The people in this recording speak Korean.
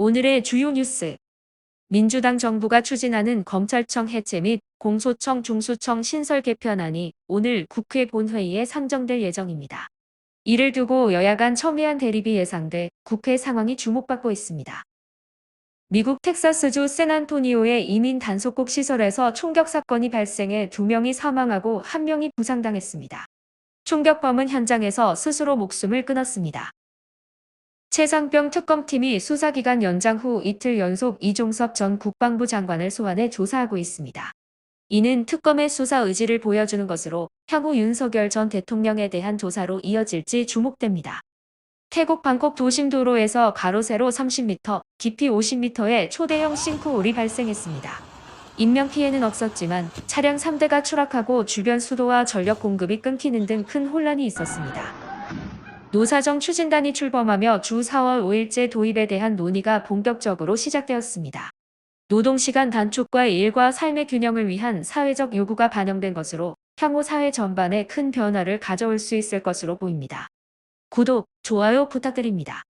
오늘의 주요 뉴스. 민주당 정부가 추진하는 검찰청 해체 및 공소청 중수청 신설 개편안이 오늘 국회 본회의에 상정될 예정입니다. 이를 두고 여야 간 첨예한 대립이 예상돼 국회 상황이 주목받고 있습니다. 미국 텍사스주 샌안토니오의 이민 단속국 시설에서 총격 사건이 발생해 두 명이 사망하고 한 명이 부상당했습니다. 총격범은 현장에서 스스로 목숨을 끊었습니다. 최상병 특검팀이 수사기간 연장 후 이틀 연속 이종섭 전 국방부 장관을 소환해 조사하고 있습니다. 이는 특검의 수사 의지를 보여주는 것으로 향후 윤석열 전 대통령에 대한 조사로 이어질지 주목됩니다. 태국 방콕 도심 도로에서 가로 세로 30m, 깊이 50m의 초대형 싱크홀이 발생했습니다. 인명 피해는 없었지만 차량 3대가 추락하고 주변 수도와 전력 공급이 끊기는 등 큰 혼란이 있었습니다. 노사정 추진단이 출범하며 주 4월 5일제 도입에 대한 논의가 본격적으로 시작되었습니다. 노동시간 단축과 일과 삶의 균형을 위한 사회적 요구가 반영된 것으로 향후 사회 전반에 큰 변화를 가져올 수 있을 것으로 보입니다. 구독, 좋아요 부탁드립니다.